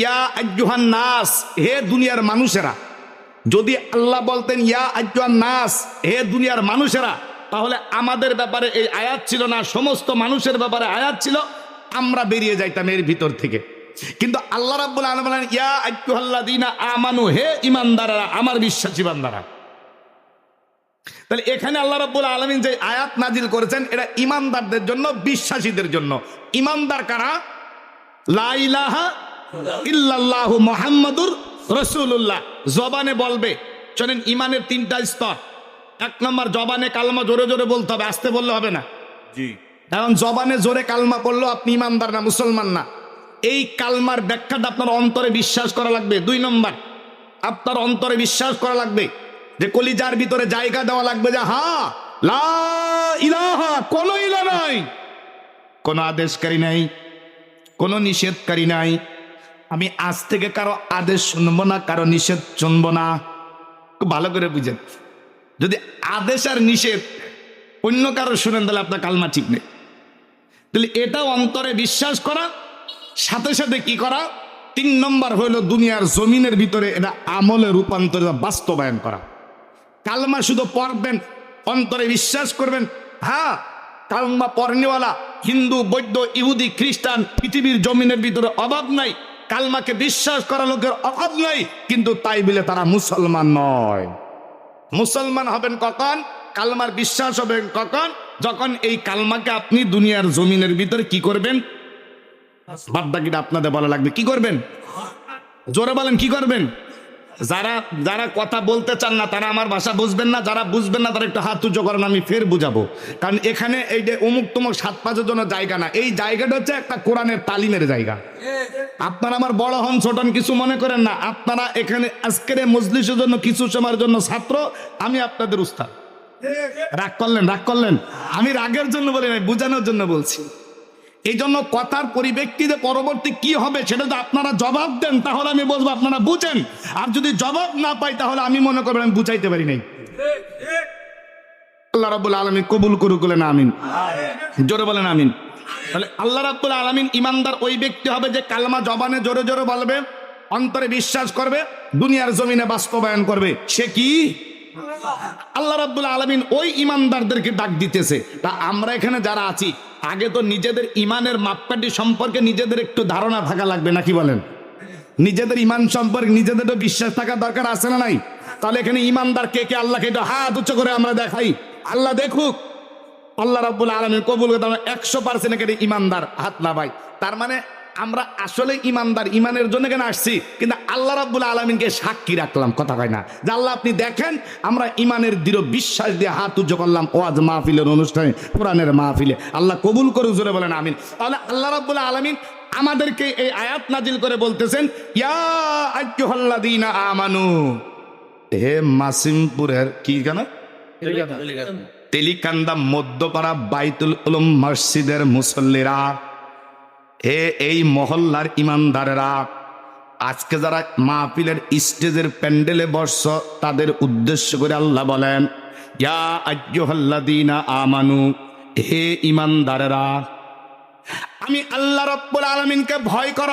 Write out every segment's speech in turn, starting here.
ইয়া আজ্জুহান নাস, হে দুনিয়ার মানুষেরা। যদি আল্লাহ বলতেন, ইয়া আজ্জুহান নাস, হে দুনিয়ার মানুষেরা, তাহলে আমাদের ব্যাপারে এই আয়াত ছিল না, সমস্ত মানুষের ব্যাপারে আয়াত ছিল, আমরা বেরিয়ে যাইতাম এর ভিতর থেকে। কিন্তু আল্লাহ রাব্বুল আলামিন বলেন, ইয়া আজ্জুহাল্লাযীনা আমানু, হে ইমানদাররা আমার বিশ্বাসী বান্দারা। তাহলে এখানে আল্লাহ রাব্বুল আলামিন যে আয়াত নাজিল করেছেন, এটা ইমানদারদের জন্য, বিশ্বাসীদের জন্য। ইমানদার কারা? লা ইলাহা ইল্লাল্লাহু মুহাম্মাদুর রাসূলুল্লাহ। জবানে বলবে চলেন ইমানের তিনটা স্তর। এক নম্বর জবানে কালমা জোরে জোরে বলতে হবে আসতে বললে হবে না। জি। কারণ জবানে জোরে কালমা পড়ল আপনি ইমানদার না মুসলমান না। এই কালমার ব্যাখ্যাটা আপনার অন্তরে বিশ্বাস করা লাগবে। দুই নম্বর আপনার অন্তরে বিশ্বাস করা লাগবে যে কলিজার ভিতরে জায়গা দেওয়া লাগবে যে হা লা ইলাহা কোনো ইলা নাই। কোনো আদেশকারী নাই কোনো নিষেধকারী নাই। আমি আজ থেকে কারও আদেশ শুনব না, কারও নিষেধ শুনব না। খুব ভালো করে বুঝেন। যদি আদেশ আর নিষেধ অন্য কারও শুনেন, তাহলে আপনার কালমা ঠিক নেই। তাহলে এটা অন্তরে বিশ্বাস করা, সাথে সাথে কি করা, তিন নম্বর হইল দুনিয়ার জমিনের ভিতরে এটা আমলে রূপান্তরিত বাস্তবায়ন করা। কালমা শুধু পড়বেন, অন্তরে বিশ্বাস করবেন। হ্যাঁ কালমা পড়নেওয়ালা হিন্দু, বৌদ্ধ, ইহুদি, খ্রিস্টান, পৃথিবীর জমিনের ভিতরে অভাব নাই। কালমাকে বিশ্বাস করা লোকের অভাব নাই, কিন্তু তাই বলে তারা মুসলমান নয়। মুসলমান হবেন কখন? কালমার বিশ্বাস হবেন কখন? যখন এই কালমাকে আপনি দুনিয়ার জমিনের ভিতরে কি করবেন? বাদ বাকিটা আপনাদের বলা লাগবে, কি করবেন? জোরে বলেন, কি করবেন? যারা যারা কথা বলতে চান না, তারা আমার ভাষা বুঝবেন না, যারা বুঝবেন না, তারা একটু হাত উঁচু করেন, আমি ফের বুঝাবো। কারণ এখানে এই যে অমুক তমুক সাত পাঁচের জন্য জায়গা না, এই জায়গাটা হচ্ছে একটা কোরআনের তালিমের জায়গা। আপনারা আমার বড় হন, ছোট হন, কিছু মনে করেন না, আপনারা এখানে আজকের মজলিসের জন্য, কিছু সময়ের জন্য ছাত্র, আমি আপনাদের উস্তাদ। রাগ করলেন রাগ করলেন। আমি রাগের জন্য বলি নাই, বোঝানোর জন্য বলছি। এই জন্য কথার পরিব্যক্তিতে পরবর্তী কি হবে সেটা যদি আপনারা জবাব দেন তাহলে আমি বলব আপনারা বুঝেন। আর যদি জবাব না পাই তাহলে আমি মনে করবেন আমি বুঝাইতে পারি নাই। আল্লাহ রাব্বুল আলামিন কবুল করুক বলেন আমিন। জোরে বলেন আমিন। তাহলে আল্লাহ রাব্বুল আলামিন ইমানদার ওই ব্যক্তি হবে যে কালমা জবানে জোরে জোরে বলবে অন্তরে বিশ্বাস করবে দুনিয়ার জমিনে বাস্তবায়ন করবে। সে কি? আল্লাহ রাব্বুল আলামিন ওই ইমানদারদেরকে ডাক দিতেছে। তা আমরা এখানে যারা আছি আগে তো নিজেদের ইমানের মাপকাঠি সম্পর্কে নিজেদের একটু ধারণা থাকা লাগবে নাকি বলেন? নিজেদের ইমান সম্পর্কে নিজেদের তো বিশ্বাস থাকা দরকার আছে না নাই? তাহলে এখানে ইমানদার কে কে? আল্লাহকে একটু হাত উচ্চ করে আমরা দেখাই। আল্লাহ দেখুক। আল্লাহ রাবুল আলমীর কবুল একশো পার্সেন্ট এখানে ইমানদার হাত না ভাই তার মানে আমরা আসলে ইমানদার ইমানের জন্য কেন আসছি? কিন্তু আল্লাহ রাব্বুল আলমিনকে সাক্ষী রাখলাম কথা কয় না। যে আল্লাহ আপনি দেখেন আমরা ইমানের দৃঢ় বিশ্বাস দিয়ে হাত উজ্জ করলাম ওয়াজ মাহফিলের অনুষ্ঠানে কোরআনের মাহফিলে। আল্লাহ কবুল করে জোরে বলেন আমিন। তাহলে আল্লাহ রাব্বুল আলমিন আমাদেরকে এই আয়াত নাজিল করে বলতেছেন ইয়া আমানু। হে মাসিমপুরের কি কেন তেলিকান্দা মধ্যপাড়া বাইতুল উলুম মসজিদের মুসল্লিরা হে এই মহল্লার ইমানদারেরা আজকে যারা মাহফিলের স্টেজের প্যান্ডেলে বর্ষ তাদের উদ্দেশ্য করে আল্লাহ বলেন ইয়া আজ্জুহাল্লাযীনা আমানু হে ইমানদারেরা আমি আল্লাহ রব্বুল আলমিনকে ভয় কর।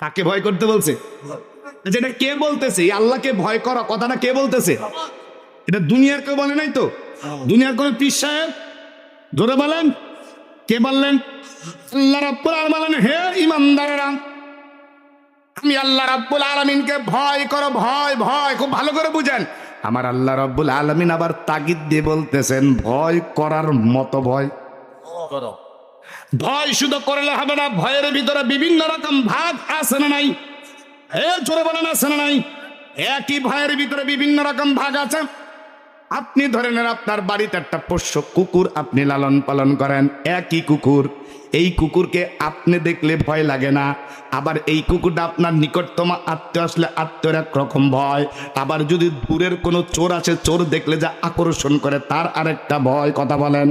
কাকে ভয় করতে বলছে? যেটা কে বলতেছে আল্লাহকে ভয় করা কথাটা কে বলতেছে? এটা দুনিয়ার কেউ বলে নাই তো? দুনিয়ার কোন পীর সাহেব? ধরে বলেন কে বললেন? আল্লাহ রাব্বুল আলামিন হে ইমানদারেরা আমি আল্লাহ রাব্বুল আলামিনকে ভয় করো ভয় ভয় খুব ভালো করে বুঝেন। আমার আল্লাহ রাব্বুল আলামিন আবার তাগিদ দিয়ে বলতেছেন ভয় করার মতো ভয়। করো। ভয় শুধু করলে হবে না ভয়ের ভিতরে বিভিন্ন রকম ভাগ আছে না নাই? এ জোরে বলেন আছে না নাই? একই ভয়ের ভিতরে বিভিন্ন রকম ভাগ আছে। আপনি ধরে নেন আপনার বাড়িতে একটা পোষ্য কুকুর আপনি লালন পালন করেন, একই কুকুর। এই কুকুরকে আপনি দেখলে ভয় লাগে না। আবার এই কুকুরটা আপনার নিকটতম আত্মীয় আসলে আত্মীয়র একরকম ভয়। আবার যদি দূরের কোনো চোর আছে চোর দেখলে যা আকর্ষণ করে তার আরেকটা ভয়, কথা বলেন।